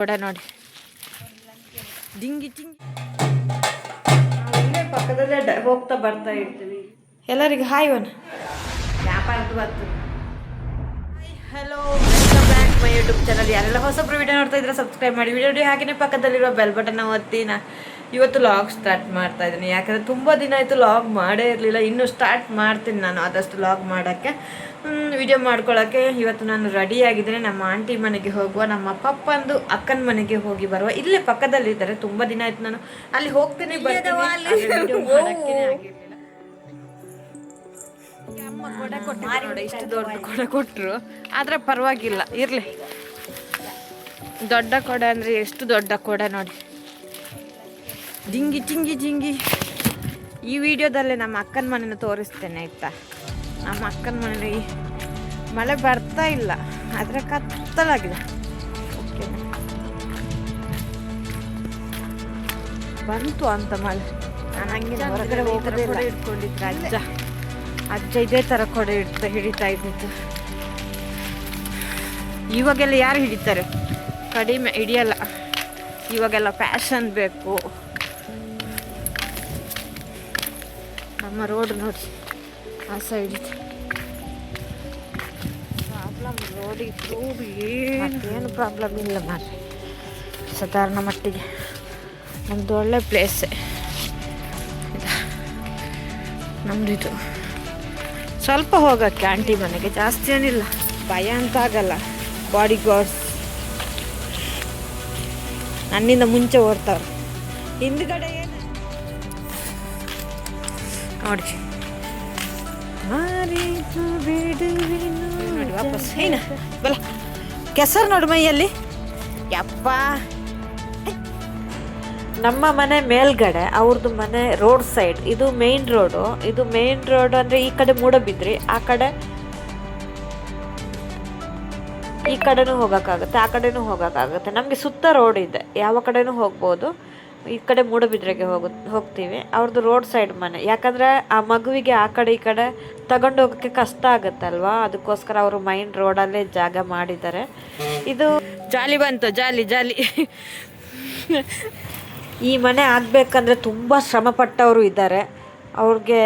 ಕೊಡ ನೋಡಿ. ಡಿಂಗಿ ಟಿಂಗಿ. ಪಕ್ಕದಲ್ಲೇ ಡ- ಹೋಗ್ತಾ ಬರ್ತಾ ಇರ್ತೀವಿ. ಎಲ್ಲರಿಗೂ ಹಾಯ್ ಒನ್. ವ್ಯಾಪಾರದ್ದು ಬಂತು hello welcome back my YouTube channel. ಯಾರೆಲ್ಲ ಹೊಸಬ್ರು ವಿಡಿಯೋ ನೋಡ್ತಾ ಇದ್ರೆ ಸಬ್ಸ್ಕ್ರೈಬ್ ಮಾಡಿ. ವಿಡಿಯೋ ಹಾಗೆಯೇ ಪಕ್ಕದಲ್ಲಿರೋ ಬೆಲ್ ಬಟನ್ ಒತ್ತಿ ನಾ ಇವತ್ತು ಲಾಗ್ ಸ್ಟಾರ್ಟ್ ಮಾಡ್ತಾ ಇದ್ದೀನಿ. ಯಾಕಂದರೆ ತುಂಬ ದಿನ ಆಯಿತು ಲಾಗ್ ಮಾಡೇ ಇರಲಿಲ್ಲ. ಇನ್ನೂ ಸ್ಟಾರ್ಟ್ ಮಾಡ್ತೀನಿ ನಾನು ಆದಷ್ಟು ಲಾಗ್ ಮಾಡೋಕ್ಕೆ. ವಿಡಿಯೋ ಮಾಡ್ಕೊಳ್ಳೋಕ್ಕೆ ಇವತ್ತು ನಾನು ರೆಡಿ ಆಗಿದ್ದೇನೆ. ನಮ್ಮ ಆಂಟಿ ಮನೆಗೆ ಹೋಗುವ ನಮ್ಮ ಪಪ್ಪಂದು ಅಕ್ಕನ ಮನೆಗೆ ಹೋಗಿ ಬರುವ. ಇಲ್ಲೇ ಪಕ್ಕದಲ್ಲಿದ್ದಾರೆ ತುಂಬ ದಿನ ಆಯ್ತು ನಾನು ಅಲ್ಲಿ ಹೋಗ್ತೀನಿ ಬರ್ತೀನಿ. ಇಷ್ಟು ದೊಡ್ಡ ಕೊಡ ಕೊಟ್ಟರು ಆದರೆ ಪರವಾಗಿಲ್ಲ. ಇರಲಿ. ದೊಡ್ಡ ಕೊಡ ಅಂದರೆ ಎಷ್ಟು ದೊಡ್ಡ ಕೊಡ ನೋಡಿ. ಜಿಂಗಿ ಜಿಂಗಿ ಜಿಂಗಿ. ಈ ವಿಡಿಯೋದಲ್ಲೇ ನಮ್ಮ ಅಕ್ಕನ ಮನೆನ ತೋರಿಸ್ತೇನೆ ಆಯ್ತಾ? ನಮ್ಮ ಅಕ್ಕನ ಮನೇಲಿ ಮಳೆ ಬರ್ತಾ ಇಲ್ಲ ಆದರೆ ಕತ್ತಲಾಗಿದೆ. ಓಕೆನಾ ಬಂತು ಅಂತ ಮಳೆ. ನಾನು ಹಂಗೆ ಹೊರಗಡೆ ಹೋಗೋದೇ ಇಲ್ಲ. ಇಟ್ಕೊಂಡಿದ್ರೆ ಅಜ್ಜ. ಅಜ್ಜ ಇದೇ ಥರ ಕೊಡೆ ಇಡ್ತಾ ಹಿಡಿತಾ ಇದ್ದಿತ್ತು ಇವಾಗೆಲ್ಲ ಯಾರು ಹಿಡಿತಾರೆ? ಕಡಿಮೆ ಹಿಡಿಯಲ್ಲ. ಇವಾಗೆಲ್ಲ ಫ್ಯಾಷನ್ ಬೇಕು. ನಮ್ಮ ರೋಡ್ ನೋಡಿ ಆ ಸೈಡ್ ಇದೆ ಪ್ರಾಬ್ಲಮ್ ರೋಡಿಗೆ ರೋಡ್ ಏನು ಪ್ರಾಬ್ಲಮ್ ಇಲ್ಲ ಮಾರ್ರೆ. ಸಾಧಾರಣ ಮಟ್ಟಿಗೆ ನಮ್ಮದು ಒಳ್ಳೆ ಪ್ಲೇಸೇ ನಮ್ಮದಿದು ಸ್ವಲ್ಪ ಹೋಗಕ್ಕೆ ಆಂಟಿ ಮನೆಗೆ ಜಾಸ್ತಿ ಏನಿಲ್ಲ. ಭಯ ಅಂತ ಆಗಲ್ಲ. ಬಾಡಿ ಗಾರ್ಡ್ಸ್ ನನ್ನಿಂದ ಮುಂಚೆ ಓಡ್ತಾರೆ ಹಿಂದ್ಗಡೆ ನೋಡಿ. ನೋಡಿ ವಾಪಸ್. ಏನ? ಬಲ. ಕೆಸರು ನೋಡಿ ಮೈಯಲ್ಲಿ. ಯಪ್ಪ. ನಮ್ಮ ಮನೆ ಮೇಲ್ಗಡೆ ಅವ್ರದ್ದು ಮನೆ ರೋಡ್ ಸೈಡ್ ಇದು ಮೇನ್ ರೋಡು ಇದು ಮೇನ್ ರೋಡ್ ಅಂದರೆ ಈ ಕಡೆ ಮೂಡಬಿದ್ರಿ ಆ ಕಡೆ ಈ ಕಡೆನೂ ಹೋಗೋಕ್ಕಾಗುತ್ತೆ ಆ ಕಡೆನೂ ಹೋಗೋಕ್ಕಾಗುತ್ತೆ. ನಮಗೆ ಸುತ್ತ ರೋಡ್ ಇದೆ ಯಾವ ಕಡೆನೂ ಹೋಗ್ಬೋದು. ಈ ಕಡೆ ಮೂಡಬಿದ್ರೆಗೆ ಹೋಗು ಹೋಗ್ತೀವಿ. ಅವ್ರದ್ದು ರೋಡ್ ಸೈಡ್ ಮನೆ. ಯಾಕಂದರೆ ಆ ಮಗುವಿಗೆ ಆ ಕಡೆ ಈ ಕಡೆ ತಗೊಂಡು ಹೋಗೋಕ್ಕೆ ಕಷ್ಟ ಆಗುತ್ತಲ್ವಾ? ಅದಕ್ಕೋಸ್ಕರ ಅವರು ಮೈನ್ ರೋಡಲ್ಲೇ ಜಾಗ ಮಾಡಿದ್ದಾರೆ. ಇದು ಜಾಲಿ ಬಂತು ಜಾಲಿ ಜಾಲಿ. ಈ ಮನೆ ಆಗಬೇಕಂದ್ರೆ ತುಂಬ ಶ್ರಮಪಟ್ಟವರು ಇದ್ದಾರೆ. ಅವ್ರಿಗೆ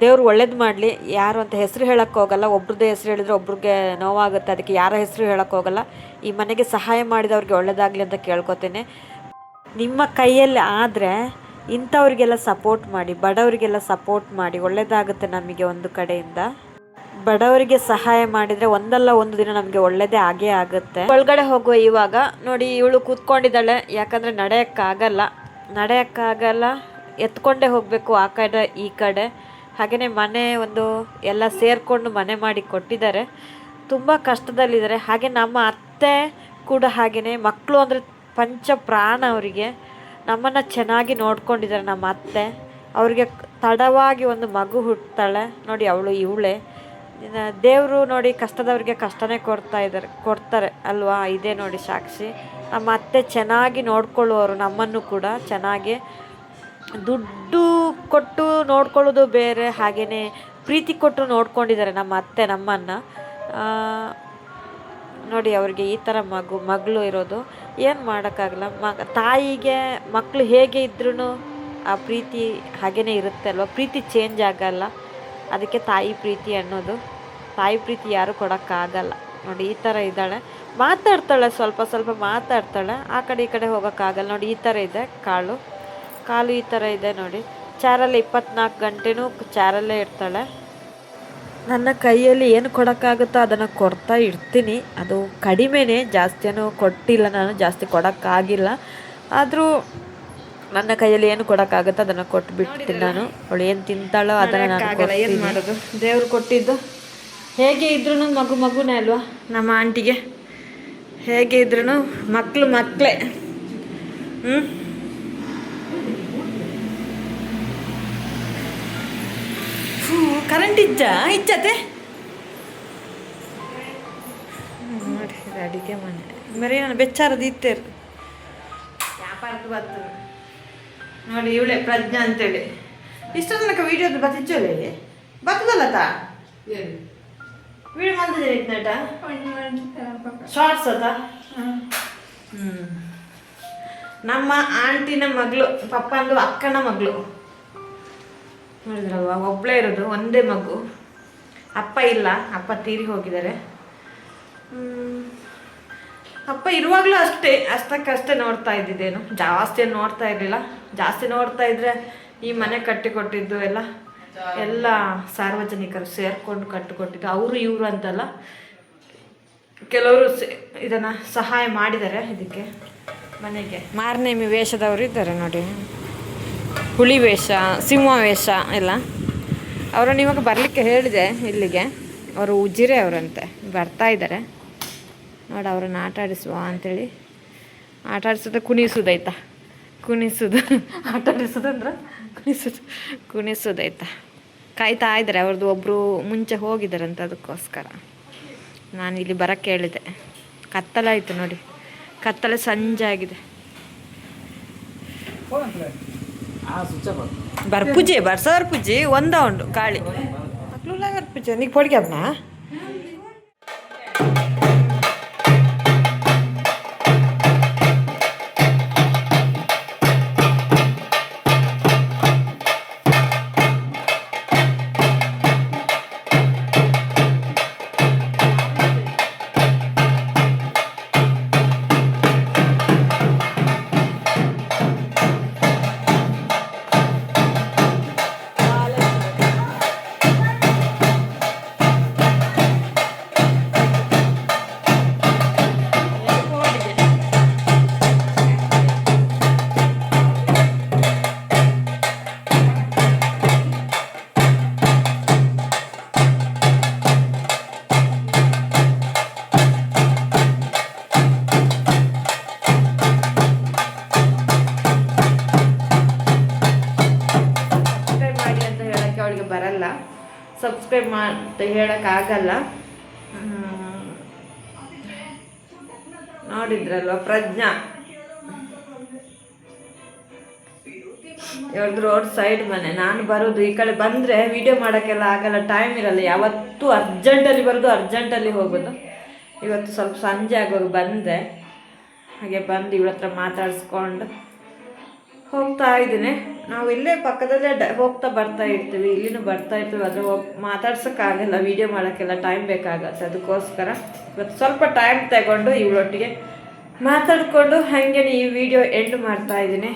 ದೇವ್ರು ಒಳ್ಳೇದು ಮಾಡಲಿ. ಯಾರು ಅಂತ ಹೆಸರು ಹೇಳಕ್ಕೆ ಹೋಗಲ್ಲ. ಒಬ್ರದ್ದೇ ಹೆಸರು ಹೇಳಿದ್ರೆ ಒಬ್ರಿಗೆ ನೋವಾಗುತ್ತೆ. ಅದಕ್ಕೆ ಯಾರ ಹೆಸರು ಹೇಳಕ್ಕೆ ಹೋಗಲ್ಲ. ಈ ಮನೆಗೆ ಸಹಾಯ ಮಾಡಿದವ್ರಿಗೆ ಒಳ್ಳೇದಾಗಲಿ ಅಂತ ಕೇಳ್ಕೊತೇನೆ. ನಿಮ್ಮ ಕೈಯಲ್ಲಿ ಆದರೆ ಇಂಥವ್ರಿಗೆಲ್ಲ ಸಪೋರ್ಟ್ ಮಾಡಿ, ಬಡವರಿಗೆಲ್ಲ ಸಪೋರ್ಟ್ ಮಾಡಿ ಒಳ್ಳೆಯದಾಗುತ್ತೆ ನಮಗೆ ಒಂದು ಕಡೆಯಿಂದ. ಬಡವರಿಗೆ ಸಹಾಯ ಮಾಡಿದರೆ ಒಂದಲ್ಲ ಒಂದು ದಿನ ನಮಗೆ ಒಳ್ಳೆಯದೇ ಆಗೇ ಆಗುತ್ತೆ. ಒಳಗಡೆ ಹೋಗುವ ಇವಾಗ, ನೋಡಿ ಇವಳು ಕೂತ್ಕೊಂಡಿದ್ದಾಳೆ, ಯಾಕಂದರೆ ನಡೆಯೋಕ್ಕಾಗಲ್ಲ. ನಡೆಯೋಕ್ಕಾಗಲ್ಲ, ಎತ್ಕೊಂಡೇ ಹೋಗಬೇಕು ಆ ಕಡೆ, ಈ ಕಡೆ. ಹಾಗೆಯೇ ಮನೆ ಒಂದು ಎಲ್ಲ ಸೇರಿಕೊಂಡು ಮನೆ ಮಾಡಿ ಕೊಟ್ಟಿದ್ದಾರೆ. ತುಂಬ ಕಷ್ಟದಲ್ಲಿದ್ದಾರೆ. ಹಾಗೆ ನಮ್ಮ ಅತ್ತೆ ಕೂಡ ಹಾಗೆಯೇ ಮಕ್ಕಳು ಅಂದರೆ ಪಂಚ ಪ್ರಾಣ ಅವರಿಗೆ ನಮ್ಮನ್ನು ಚೆನ್ನಾಗಿ ನೋಡ್ಕೊಂಡಿದ್ದಾರೆ ನಮ್ಮ ಅತ್ತೆ. ಅವರಿಗೆ ತಡವಾಗಿ ಒಂದು ಮಗು ಹುಟ್ಟುತ್ತಾಳೆ ನೋಡಿ ಅವಳು ಇವಳೆ. ದೇವರು ನೋಡಿ ಕಷ್ಟದವ್ರಿಗೆ ಕಷ್ಟನೇ ಕೊಡ್ತಾ ಇದ್ದಾರೆ, ಕೊಡ್ತಾರೆ ಅಲ್ವಾ? ಇದೇ ನೋಡಿ ಸಾಕ್ಷಿ. ನಮ್ಮ ಅತ್ತೆ ಚೆನ್ನಾಗಿ ನೋಡ್ಕೊಳ್ಳುವವರು ನಮ್ಮನ್ನು ಕೂಡ, ಚೆನ್ನಾಗಿ ದುಡ್ಡು ಕೊಟ್ಟು ನೋಡ್ಕೊಳ್ಳೋದು ಬೇರೆ ಹಾಗೆಯೇ ಪ್ರೀತಿ ಕೊಟ್ಟು ನೋಡ್ಕೊಂಡಿದ್ದಾರೆ ನಮ್ಮ ಅತ್ತೆ ನಮ್ಮನ್ನು. ನೋಡಿ, ಅವ್ರಿಗೆ ಈ ಥರ ಮಗು, ಮಗಳು ಇರೋದು, ಏನು ಮಾಡೋಕ್ಕಾಗಲ್ಲ. ಮಗ, ತಾಯಿಗೆ ಮಕ್ಕಳು ಹೇಗೆ ಇದ್ರೂ ಆ ಪ್ರೀತಿ ಹಾಗೇ ಇರುತ್ತೆ ಅಲ್ವ? ಪ್ರೀತಿ ಚೇಂಜ್ ಆಗಲ್ಲ. ಅದಕ್ಕೆ ತಾಯಿ ಪ್ರೀತಿ ಅನ್ನೋದು. ತಾಯಿ ಪ್ರೀತಿ ಯಾರು ಕೊಡೋಕ್ಕಾಗಲ್ಲ. ನೋಡಿ, ಈ ಥರ ಇದ್ದಾಳೆ. ಮಾತಾಡ್ತಾಳೆ, ಸ್ವಲ್ಪ ಸ್ವಲ್ಪ ಮಾತಾಡ್ತಾಳೆ. ಆ ಕಡೆ ಈ ಕಡೆ ಹೋಗೋಕ್ಕಾಗಲ್ಲ. ನೋಡಿ, ಈ ಥರ ಇದೆ ಕಾಳು ಕಾಲು ಈ ಥರ ಇದೆ ನೋಡಿ. ಚಾರಲ್ಲಿ ಇಪ್ಪತ್ನಾಲ್ಕು ಗಂಟೆನೂ ಚಾರಲ್ಲೇ ಇರ್ತಾಳೆ. ನನ್ನ ಕೈಯಲ್ಲಿ ಏನು ಕೊಡೋಕ್ಕಾಗುತ್ತೋ ಅದನ್ನು ಕೊಡ್ತಾ ಇರ್ತೀನಿ. ಅದು ಕಡಿಮೆನೇ ಜಾಸ್ತಿಯೂ ಕೊಟ್ಟಿಲ್ಲ ನಾನು ಜಾಸ್ತಿ ಕೊಡೋಕ್ಕಾಗಿಲ್ಲ. ಆದರೂ ನನ್ನ ಕೈಯಲ್ಲಿ ಏನು ಕೊಡೋಕ್ಕಾಗುತ್ತೋ ಅದನ್ನು ಕೊಟ್ಟು ಬಿಡ್ತೀನಿ ನಾನು. ಅವಳು ಏನು ತಿಂತಾಳೋ ಅದನ್ನು ನಾನು ಏನು ಮಾಡೋದು? ದೇವ್ರು ಕೊಟ್ಟಿದ್ದು ಹೇಗೆ ಇದ್ರೂ ಮಗು ಮಗುನೇ ಅಲ್ವಾ? ನಮ್ಮ ಆಂಟಿಗೆ ಹೇಗೆ ಇದ್ರೂ ಮಕ್ಕಳು ಮಕ್ಕಳೇ. ಹ್ಞೂ ಕರೆಂಟ್ ಇಜ್ಜ ಇಜ್ಜತೆ ನೋಡಿ ಅಡಿಗೆ ಮನೆ. ಮರಿ ನಾನು ಬೆಚ್ಚಾರದು ಇತ್ತೇರು ವ್ಯಾಪಾರದ್ದು ಬರ್ತದೆ ನೋಡಿ ಇವಳೆ ಪ್ರಜ್ಞಾ ಅಂತೇಳಿ. ಇಷ್ಟು ತನಕ ವಿಡಿಯೋದು ಬತ್ತಿಚ್ಚೋಲೆ ಬರ್ತದಲ್ಲ ತಾ? ವಿಡಿಯೋ ಮಾಡಿದ್ರೆ ನಟ ಶಾರ್ಟ್ಸ್ ಅದ ಹ್ಮ್. ನಮ್ಮ ಆಂಟಿನ ಮಗಳು ಪಪ್ಪಂದು ಅಕ್ಕನ ಮಗಳು. ನೋಡಿದ್ರಲ್ವ? ಒಬ್ಬಳೇ ಇರೋದು, ಒಂದೇ ಮಗು. ಅಪ್ಪ ಇಲ್ಲ, ಅಪ್ಪ ತೀರಿ ಹೋಗಿದ್ದಾರೆ. ಅಪ್ಪ ಇರುವಾಗಲೂ ಅಷ್ಟೇ, ಅಷ್ಟಕ್ಕಷ್ಟೇ ನೋಡ್ತಾ ಇದ್ದಿದ್ದೇನು. ಜಾಸ್ತಿ ನೋಡ್ತಾ ಇರಲಿಲ್ಲ. ಜಾಸ್ತಿ ನೋಡ್ತಾ ಇದ್ರೆ ಈ ಮನೆ ಕಟ್ಟಿಕೊಟ್ಟಿದ್ದು ಎಲ್ಲ ಎಲ್ಲ ಸಾರ್ವಜನಿಕರು ಸೇರ್ಕೊಂಡು ಕಟ್ಟಿಕೊಟ್ಟಿದ್ದು. ಅವರು, ಇವರು ಅಂತಲ್ಲ. ಕೆಲವರು ಇದನ್ನ ಸಹಾಯ ಮಾಡಿದ್ದಾರೆ ಇದಕ್ಕೆ ಮನೆಗೆ. ಮಾರನೇಮಿ ವೇಷದವರು ಇದ್ದಾರೆ ನೋಡಿ. ಹುಲಿ ವೇಷ, ಸಿಂಹ ವೇಷ ಎಲ್ಲ. ಅವರನ್ನು ಇವಾಗ ಬರಲಿಕ್ಕೆ ಹೇಳಿದೆ ಇಲ್ಲಿಗೆ. ಅವರು ಉಜಿರೆ ಅವರಂತೆ, ಬರ್ತಾ ಇದ್ದಾರೆ. ನೋಡಿ ಅವ್ರನ್ನ ಆಟ ಆಡಿಸುವ ಅಂಥೇಳಿ ಆಟ ಆಡಿಸೋದು ಕುಣಿಸೋದಾಯ್ತಾ ಕುಣಿಸೋದು. ಆಟ ಆಡಿಸೋದಂದ್ರೆ ಕುಣಿಸೋದು. ಕುಣಿಸೋದಾಯ್ತಾ ಕಾಯ್ತಾ ಇದ್ದಾರೆ, ಅವ್ರದ್ದು ಒಬ್ಬರು ಮುಂಚೆ ಹೋಗಿದ್ದಾರಂತ ಅದಕ್ಕೋಸ್ಕರ. ನಾನು ಇಲ್ಲಿ ಬರೋಕ್ಕೆ ಹೇಳಿದೆ. ಕತ್ತಲಾಯಿತು ನೋಡಿ. ಕತ್ತಲೆ ಸಂಜೆ ಆಗಿದೆ. ಬರ್ಪೂಜೆ ಬರ್ಸೋರ್ ಪೂಜೆ ಒಂದ ಉಂಡು ಗಾಳಿ ಪೂಜೆ ಪೊಡಿಗೆ ಅದನ್ನ ಸಬ್ಸ್ಕ್ರೈಬ್ ಮಾ ಅಂತ ಹೇಳೋಕ್ಕಾಗಲ್ಲ. ನೋಡಿದ್ರಲ್ವ ಪ್ರಜ್ಞಾ? ಇವ್ರದ್ದು ರೋಡ್ ಸೈಡ್ ಮನೆ. ನಾನು ಬರೋದು ಈ ಕಡೆ ಬಂದರೆ ವಿಡಿಯೋ ಮಾಡೋಕ್ಕೆಲ್ಲ ಆಗಲ್ಲ ಟೈಮ್ ಇರಲ್ಲ. ಯಾವತ್ತೂ ಅರ್ಜೆಂಟಲ್ಲಿ ಬರೋದು ಅರ್ಜೆಂಟಲ್ಲಿ ಹೋಗೋದು. ಇವತ್ತು ಸ್ವಲ್ಪ ಸಂಜೆ ಆಗುವಾಗ ಬಂದೆ. ಹಾಗೆ ಬಂದು ಇವಳ ಹತ್ರ ಮಾತಾಡಿಸ್ಕೊಂಡು ಹೋಗ್ತಾ ಇದ್ದೀನಿ. ನಾವು ಇಲ್ಲೇ ಪಕ್ಕದಲ್ಲೇ ಡ ಹೋಗ್ತಾ ಬರ್ತಾ ಇರ್ತೀವಿ. ಇಲ್ಲಿನೂ ಬರ್ತಾ ಇರ್ತೀವಿ. ಆದರೆ ಹೋಗಿ ಮಾತಾಡ್ಸೋಕ್ಕಾಗಲ್ಲ ವೀಡಿಯೋ ಮಾಡೋಕ್ಕೆಲ್ಲ ಟೈಮ್ ಬೇಕಾಗತ್ತೆ. ಅದಕ್ಕೋಸ್ಕರ ಇವತ್ತು ಸ್ವಲ್ಪ ಟೈಮ್ ತಗೊಂಡು ಇವಳೊಟ್ಟಿಗೆ ಮಾತಾಡಿಕೊಂಡು ಹಾಗೆ ಈ ವಿಡಿಯೋ ಎಂಡ್ ಮಾಡ್ತಾ ಇದ್ದೀನಿ.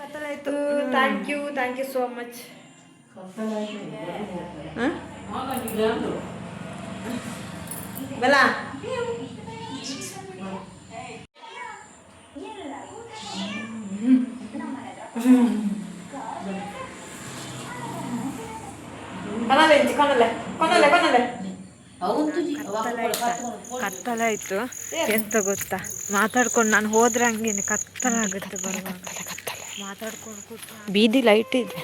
ಕತ್ತಲಾಯಿತು thank you thank you so much ಹಾಂ? ಕೊನಲೆ ಕೊನಲೆ ಕತ್ತಲಾಯ್ತು ಎಂತ ಗೊತ್ತಾ? ಮಾತಾಡ್ಕೊಂಡು ನಾನು ಹೋದ್ರೆ ಹಂಗೇನೆ. ಕತ್ತಲಾಗುತ್ತೆ ಬರುವಾಗ. ಮಾತಾಡ್ಕೊಂಡು ಕೂತು ಬೀದಿ ಲೈಟ್ ಇದೆ